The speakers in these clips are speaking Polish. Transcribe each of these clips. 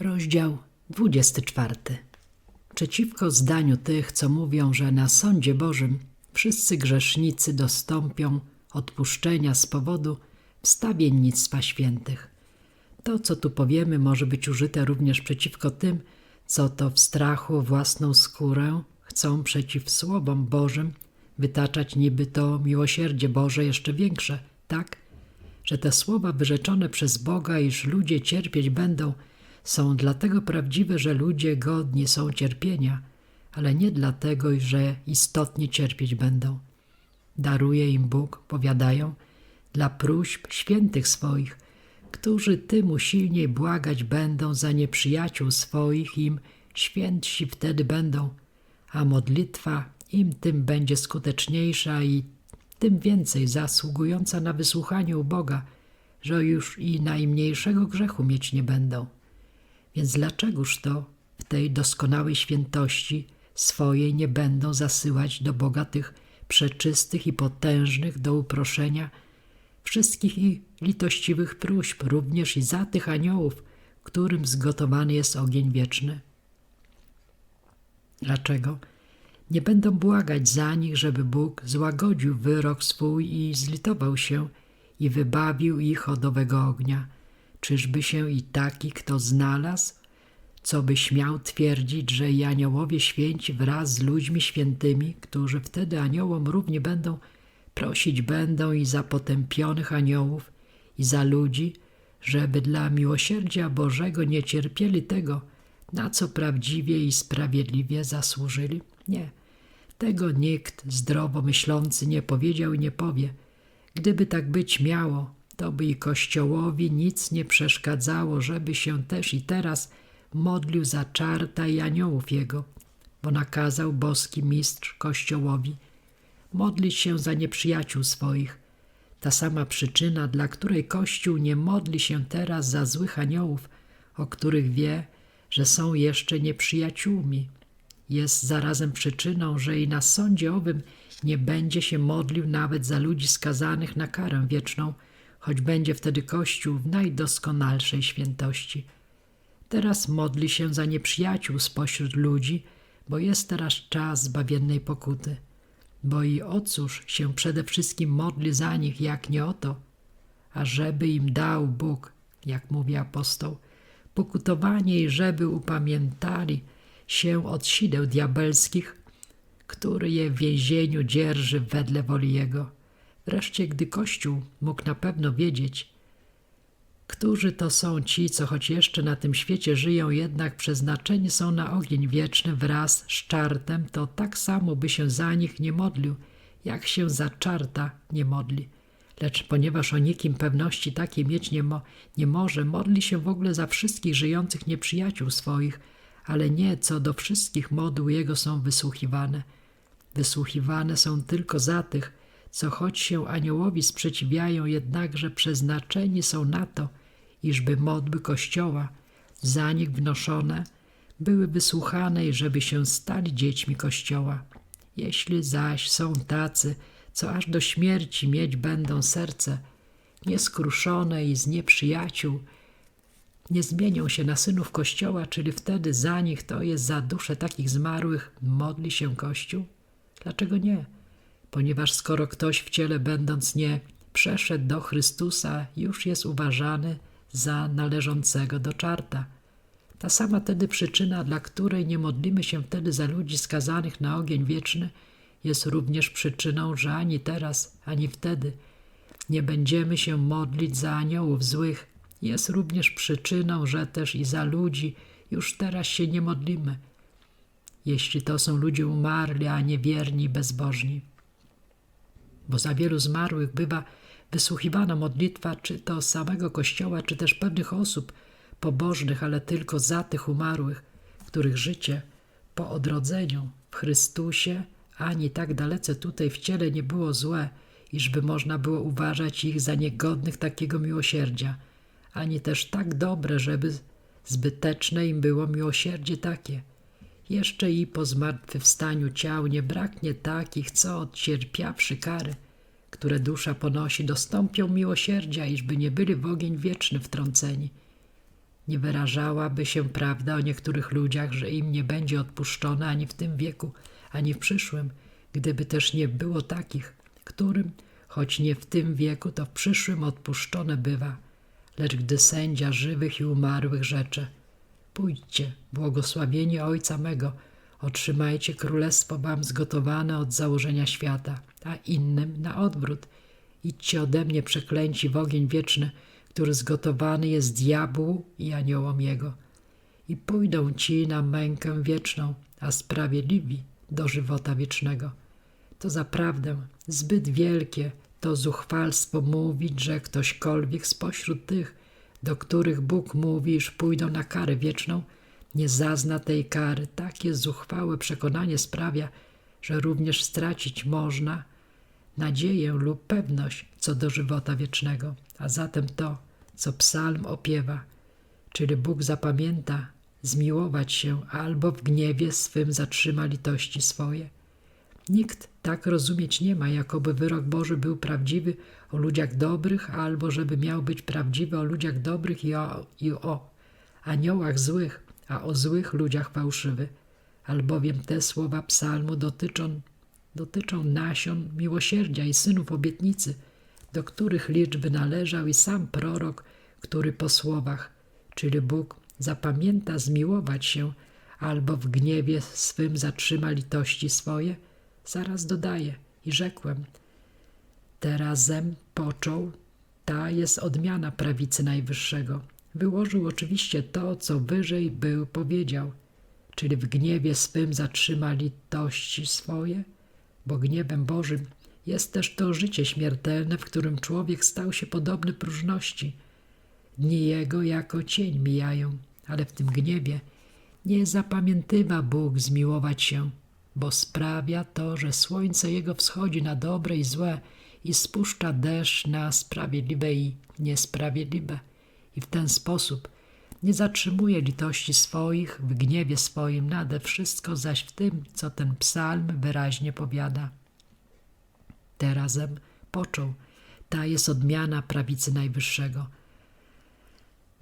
Rozdział 24. Przeciwko zdaniu tych, co mówią, że na sądzie Bożym wszyscy grzesznicy dostąpią odpuszczenia z powodu wstawiennictwa świętych. To, co tu powiemy, może być użyte również przeciwko tym, co to w strachu o własną skórę chcą przeciw słowom Bożym wytaczać niby to miłosierdzie Boże jeszcze większe, tak, że te słowa wyrzeczone przez Boga, iż ludzie cierpieć będą, są dlatego prawdziwe, że ludzie godni są cierpienia, ale nie dlatego, że istotnie cierpieć będą. Daruje im Bóg, powiadają, dla próśb świętych swoich, którzy tym usilniej błagać będą za nieprzyjaciół swoich, im świętsi wtedy będą, a modlitwa im tym będzie skuteczniejsza i tym więcej zasługująca na wysłuchanie u Boga, że już i najmniejszego grzechu mieć nie będą. Więc dlaczegoż to w tej doskonałej świętości swojej nie będą zasyłać do Boga tych przeczystych i potężnych do uproszenia wszystkich i litościwych próśb, również i za tych aniołów, którym zgotowany jest ogień wieczny? Dlaczego? Nie będą błagać za nich, żeby Bóg złagodził wyrok swój i zlitował się i wybawił ich od owego ognia. Czyżby się i taki kto znalazł, co by śmiał twierdzić, że i aniołowie święci wraz z ludźmi świętymi, którzy wtedy aniołom równie będą, prosić będą i za potępionych aniołów, i za ludzi, żeby dla miłosierdzia Bożego nie cierpieli tego, na co prawdziwie i sprawiedliwie zasłużyli? Nie, tego nikt zdrowo myślący nie powiedział i nie powie. Gdyby tak być miało, to by i Kościołowi nic nie przeszkadzało, żeby się też i teraz modlił za czarta i aniołów jego, bo nakazał boski mistrz Kościołowi modlić się za nieprzyjaciół swoich. Ta sama przyczyna, dla której Kościół nie modli się teraz za złych aniołów, o których wie, że są jeszcze nieprzyjaciółmi, jest zarazem przyczyną, że i na sądzie owym nie będzie się modlił nawet za ludzi skazanych na karę wieczną, choć będzie wtedy Kościół w najdoskonalszej świętości. Teraz modli się za nieprzyjaciół spośród ludzi, bo jest teraz czas zbawiennej pokuty. Bo i o cóż się przede wszystkim modli za nich, jak nie o to, ażeby im dał Bóg, jak mówi apostoł, pokutowanie i żeby upamiętali się od sideł diabelskich, który je w więzieniu dzierży wedle woli Jego. Wreszcie, gdy Kościół mógł na pewno wiedzieć, którzy to są ci, co choć jeszcze na tym świecie żyją, jednak przeznaczeni są na ogień wieczny wraz z czartem, to tak samo by się za nich nie modlił, jak się za czarta nie modli. Lecz ponieważ o nikim pewności takiej mieć nie, mo nie może, modli się w ogóle za wszystkich żyjących nieprzyjaciół swoich, ale nie co do wszystkich moduł jego są wysłuchiwane. Wysłuchiwane są tylko za tych, co choć się aniołowi sprzeciwiają, jednakże przeznaczeni są na to, iżby modły Kościoła za nich wnoszone były wysłuchane i żeby się stali dziećmi Kościoła. Jeśli zaś są tacy, co aż do śmierci mieć będą serce nieskruszone i z nieprzyjaciół, nie zmienią się na synów Kościoła, czyli wtedy za nich to jest za duszę takich zmarłych modli się Kościół? Dlaczego nie? Ponieważ skoro ktoś w ciele będąc nie przeszedł do Chrystusa, już jest uważany za należącego do czarta. Ta sama tedy przyczyna, dla której nie modlimy się wtedy za ludzi skazanych na ogień wieczny, jest również przyczyną, że ani teraz, ani wtedy nie będziemy się modlić za aniołów złych. Jest również przyczyną, że też i za ludzi już teraz się nie modlimy, jeśli to są ludzie umarli, a nie wierni, bezbożni. Bo za wielu zmarłych bywa wysłuchiwana modlitwa, czy to samego Kościoła, czy też pewnych osób pobożnych, ale tylko za tych umarłych, których życie po odrodzeniu w Chrystusie ani tak dalece tutaj w ciele nie było złe, iżby można było uważać ich za niegodnych takiego miłosierdzia, ani też tak dobre, żeby zbyteczne im było miłosierdzie takie. Jeszcze i po zmartwychwstaniu ciał nie braknie takich, co odcierpiawszy kary, które dusza ponosi, dostąpią miłosierdzia, iżby nie byli w ogień wieczny wtrąceni. Nie wyrażałaby się prawda o niektórych ludziach, że im nie będzie odpuszczone ani w tym wieku, ani w przyszłym, gdyby też nie było takich, którym, choć nie w tym wieku, to w przyszłym odpuszczone bywa. Lecz gdy sędzia żywych i umarłych rzecze, pójdźcie, błogosławieni Ojca mego, otrzymajcie królestwo wam zgotowane od założenia świata, a innym na odwrót. Idźcie ode mnie przeklęci w ogień wieczny, który zgotowany jest diabłu i aniołom jego. I pójdą ci na mękę wieczną, a sprawiedliwi do żywota wiecznego. To zaprawdę zbyt wielkie to zuchwalstwo mówić, że ktośkolwiek spośród tych, do których Bóg mówi, iż pójdą na karę wieczną, nie zazna tej kary. Takie zuchwałe przekonanie sprawia, że również stracić można nadzieję lub pewność co do żywota wiecznego. A zatem to, co psalm opiewa, czyli Bóg zapamięta zmiłować się albo w gniewie swym zatrzyma litości swoje. Nikt tak rozumieć nie ma, jakoby wyrok Boży był prawdziwy o ludziach dobrych, albo żeby miał być prawdziwy o ludziach dobrych i o, i o aniołach złych, a o złych ludziach fałszywy. Albowiem te słowa psalmu dotyczą, dotyczą nasion miłosierdzia i synów obietnicy, do których liczby należał i sam prorok, który po słowach, czyli Bóg zapamięta zmiłować się, albo w gniewie swym zatrzyma litości swoje, zaraz dodaje i rzekłem, terazem począł, ta jest odmiana prawicy Najwyższego. Wyłożył oczywiście to, co wyżej był powiedział, czyli w gniewie swym zatrzyma litości swoje, bo gniewem Bożym jest też to życie śmiertelne, w którym człowiek stał się podobny próżności. Dni jego jako cień mijają, ale w tym gniewie nie zapamiętywa Bóg zmiłować się, bo sprawia to, że słońce jego wschodzi na dobre i złe i spuszcza deszcz na sprawiedliwe i niesprawiedliwe. I w ten sposób nie zatrzymuje litości swoich w gniewie swoim, nade wszystko zaś w tym, co ten psalm wyraźnie powiada. Terazem począł, ta jest odmiana prawicy Najwyższego –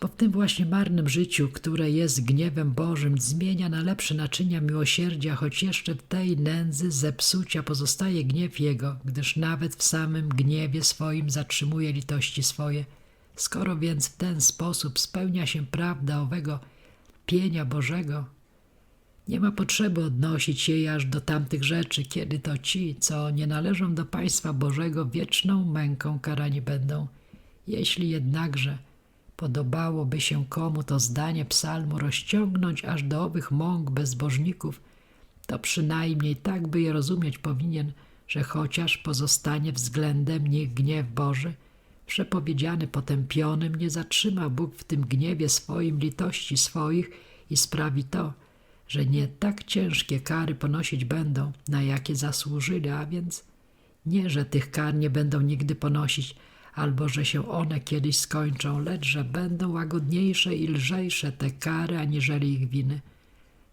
bo w tym właśnie marnym życiu, które jest gniewem Bożym, zmienia na lepsze naczynia miłosierdzia, choć jeszcze w tej nędzy zepsucia pozostaje gniew Jego, gdyż nawet w samym gniewie swoim zatrzymuje litości swoje. Skoro więc w ten sposób spełnia się prawda owego pienia Bożego, nie ma potrzeby odnosić jej aż do tamtych rzeczy, kiedy to ci, co nie należą do Państwa Bożego, wieczną męką karani będą. Jeśli jednakże Podobałoby się komu to zdanie psalmu rozciągnąć aż do owych mąk bezbożników, to przynajmniej tak by je rozumieć powinien, że chociaż pozostanie względem nich gniew Boży, przepowiedziany potępionym, nie zatrzyma Bóg w tym gniewie swoim litości swoich i sprawi to, że nie tak ciężkie kary ponosić będą, na jakie zasłużyli, a więc nie, że tych kar nie będą nigdy ponosić, albo że się one kiedyś skończą, lecz że będą łagodniejsze i lżejsze te kary, aniżeli ich winy.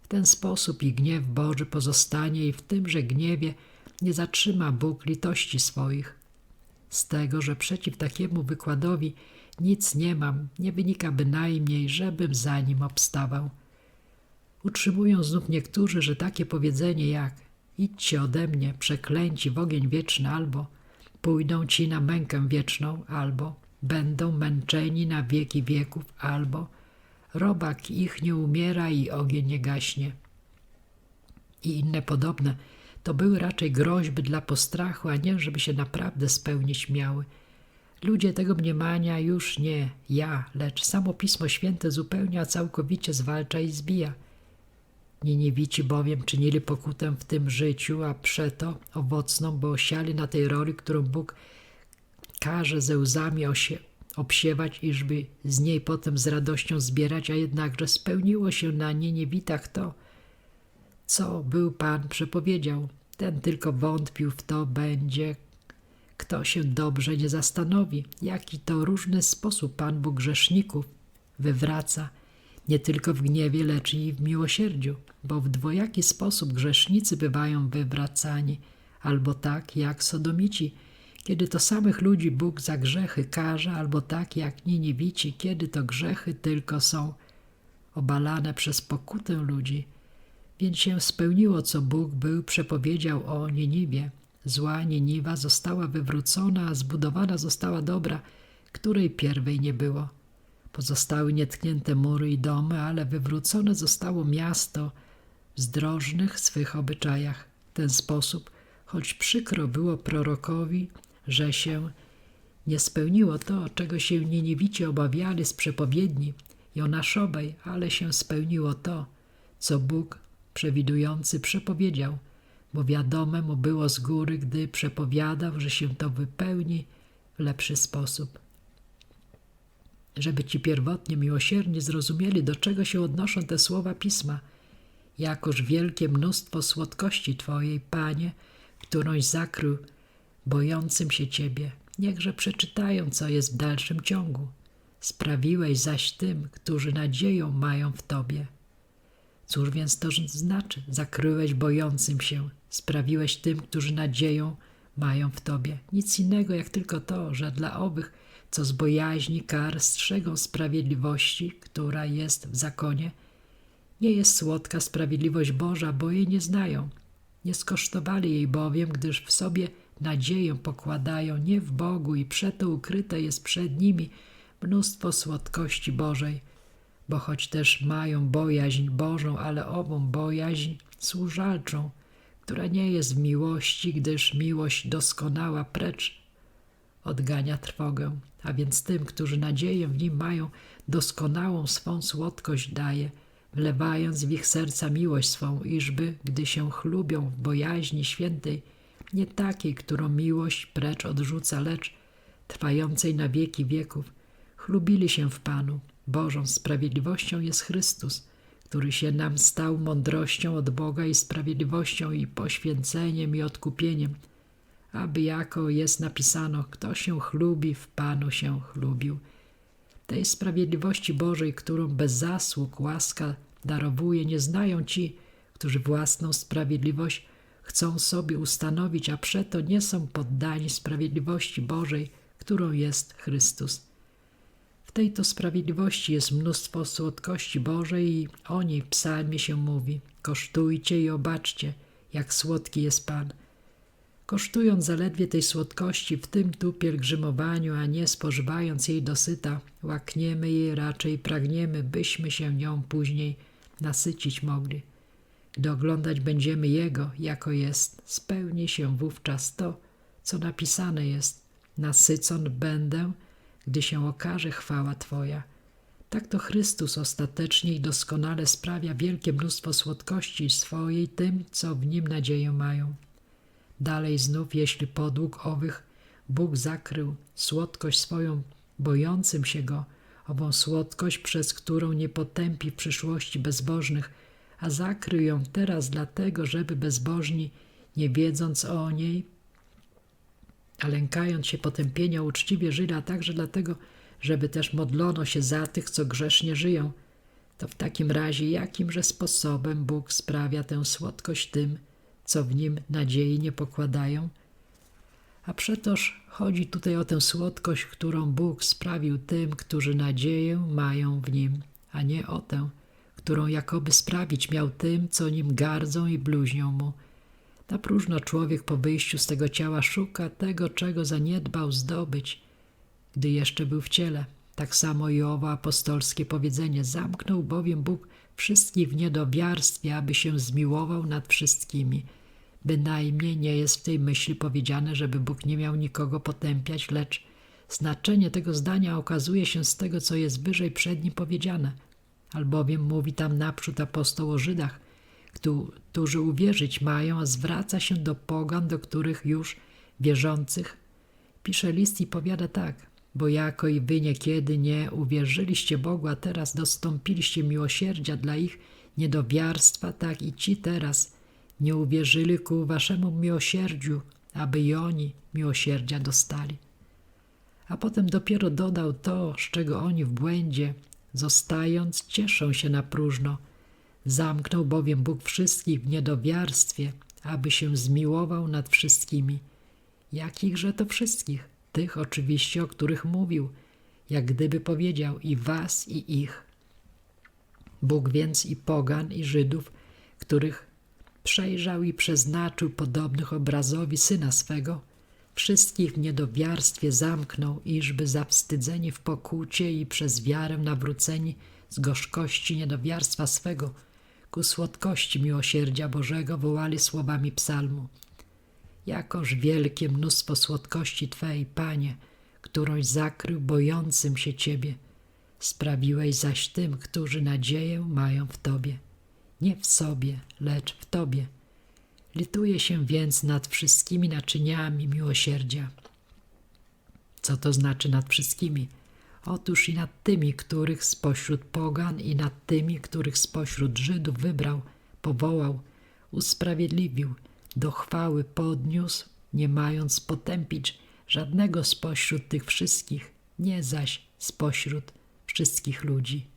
W ten sposób i gniew Boży pozostanie i w tymże gniewie nie zatrzyma Bóg litości swoich. Z tego, że przeciw takiemu wykładowi nic nie mam, nie wynika bynajmniej, żebym za nim obstawał. Utrzymują znów niektórzy, że takie powiedzenie jak idźcie ode mnie, przeklęci w ogień wieczny albo pójdą ci na mękę wieczną, albo będą męczeni na wieki wieków, albo robak ich nie umiera i ogień nie gaśnie. I inne podobne to były raczej groźby dla postrachu, a nie żeby się naprawdę spełnić miały. Ludzie tego mniemania już nie ja, lecz samo Pismo Święte zupełnie, całkowicie zwalcza i zbija – Niniewici bowiem czynili pokutę w tym życiu, a przeto owocną, bo osiali na tej roli, którą Bóg każe ze łzami osie, obsiewać, iżby z niej potem z radością zbierać, a jednakże spełniło się na nieniewitach to, co był Pan przepowiedział. Ten tylko wątpił w to będzie, kto się dobrze nie zastanowi, jaki to różny sposób Pan Bóg grzeszników wywraca, nie tylko w gniewie, lecz i w miłosierdziu, bo w dwojaki sposób grzesznicy bywają wywracani, albo tak jak sodomici, Kiedy to samych ludzi Bóg za grzechy karze, albo tak jak Niniwici, kiedy to grzechy tylko są obalane przez pokutę ludzi. Więc się spełniło, co Bóg był przepowiedział o Niniwie. Zła Niniwa została wywrócona, a zbudowana została dobra, której pierwej nie było. Pozostały nietknięte mury i domy, ale wywrócone zostało miasto w zdrożnych swych obyczajach. W ten sposób, choć przykro było prorokowi, że się nie spełniło to, czego się nieniwicie obawiali z przepowiedni Jonaszowej, ale się spełniło to, co Bóg przewidujący przepowiedział, bo wiadome mu było z góry, gdy przepowiadał, że się to wypełni w lepszy sposób. Żeby ci pierwotnie miłosiernie zrozumieli, do czego się odnoszą te słowa pisma, jakoż wielkie mnóstwo słodkości Twojej, Panie, którąś zakrył bojącym się Ciebie. Niechże przeczytają, co jest w dalszym ciągu. Sprawiłeś zaś tym, którzy nadzieją mają w Tobie. Cóż więc to znaczy? Zakryłeś bojącym się, sprawiłeś tym, którzy nadzieją mają w Tobie. Nic innego, jak tylko to, że dla owych, co z bojaźni kar strzegą sprawiedliwości, która jest w zakonie, nie jest słodka sprawiedliwość Boża, bo jej nie znają. Nie skosztowali jej bowiem, gdyż w sobie nadzieję pokładają. Nie w Bogu i przeto ukryte jest przed nimi mnóstwo słodkości Bożej, bo choć też mają bojaźń Bożą, ale ową bojaźń służalczą, która nie jest w miłości, gdyż miłość doskonała precz odgania trwogę, a więc tym, którzy nadzieję w nim mają, doskonałą swą słodkość daje, wlewając w ich serca miłość swą, iżby, gdy się chlubią w bojaźni świętej, nie takiej, którą miłość precz odrzuca, lecz trwającej na wieki wieków, chlubili się w Panu. Bożą sprawiedliwością jest Chrystus, który się nam stał mądrością od Boga i sprawiedliwością i poświęceniem i odkupieniem, aby jako jest napisano, kto się chlubi, w Panu się chlubił. Tej sprawiedliwości Bożej, którą bez zasług łaska darowuje, nie znają ci, którzy własną sprawiedliwość chcą sobie ustanowić, a przeto nie są poddani sprawiedliwości Bożej, którą jest Chrystus. W tej to sprawiedliwości jest mnóstwo słodkości Bożej i o niej w psalmie się mówi. Kosztujcie i obaczcie, jak słodki jest Pan. Kosztując zaledwie tej słodkości w tym tu pielgrzymowaniu, a nie spożywając jej dosyta, łakniemy jej raczej pragniemy, byśmy się nią później nasycić mogli. Gdy oglądać będziemy Jego, jako jest, spełni się wówczas to, co napisane jest. Nasycon będę, gdy się okaże chwała Twoja. Tak to Chrystus ostatecznie i doskonale sprawia wielkie mnóstwo słodkości swojej tym, co w Nim nadzieję mają. Dalej znów, jeśli podług owych Bóg zakrył słodkość swoją bojącym się Go, ową słodkość, przez którą nie potępi w przyszłości bezbożnych, a zakrył ją teraz dlatego, żeby bezbożni, nie wiedząc o niej, a lękając się potępienia, uczciwie żyli, a także dlatego, żeby też modlono się za tych, co grzesznie żyją, to w takim razie jakimże sposobem Bóg sprawia tę słodkość tym, co w nim nadziei nie pokładają? A przetoż chodzi tutaj o tę słodkość, którą Bóg sprawił tym, którzy nadzieję mają w nim, a nie o tę, którą jakoby sprawić miał tym, co nim gardzą i bluźnią mu. Na próżno człowiek po wyjściu z tego ciała szuka tego, czego zaniedbał zdobyć, gdy jeszcze był w ciele. Tak samo i owo apostolskie powiedzenie zamknął bowiem Bóg wszystkich w niedowiarstwie, aby się zmiłował nad wszystkimi. Bynajmniej nie jest w tej myśli powiedziane, żeby Bóg nie miał nikogo potępiać, lecz znaczenie tego zdania okazuje się z tego, co jest wyżej przed nim powiedziane – albowiem mówi tam naprzód apostoł o Żydach, którzy uwierzyć mają, a zwraca się do pogan, do których już wierzących. Pisze list i powiada tak, bo jako i wy niekiedy nie uwierzyliście Bogu, a teraz dostąpiliście miłosierdzia dla ich niedowiarstwa, tak i ci teraz nie uwierzyli ku waszemu miłosierdziu, aby i oni miłosierdzia dostali. A potem dopiero dodał to, z czego oni w błędzie zostając, cieszą się na próżno. Zamknął bowiem Bóg wszystkich w niedowiarstwie, aby się zmiłował nad wszystkimi. Jakichże to wszystkich? Tych oczywiście, o których mówił, jak gdyby powiedział i was, i ich. Bóg więc i pogan, i Żydów, których przejrzał i przeznaczył podobnych obrazowi Syna swego, wszystkich w niedowiarstwie zamknął, iżby zawstydzeni w pokucie i przez wiarę nawróceni z gorzkości niedowiarstwa swego ku słodkości miłosierdzia Bożego wołali słowami psalmu. Jakoż wielkie mnóstwo słodkości Twej, Panie, którąś zakrył bojącym się Ciebie, sprawiłeś zaś tym, którzy nadzieję mają w Tobie. Nie w sobie, lecz w Tobie. Lituję się więc nad wszystkimi naczyniami miłosierdzia. Co to znaczy nad wszystkimi? Otóż i nad tymi, których spośród pogan, i nad tymi, których spośród Żydów wybrał, powołał, usprawiedliwił, do chwały podniósł, nie mając potępić żadnego spośród tych wszystkich, nie zaś spośród wszystkich ludzi.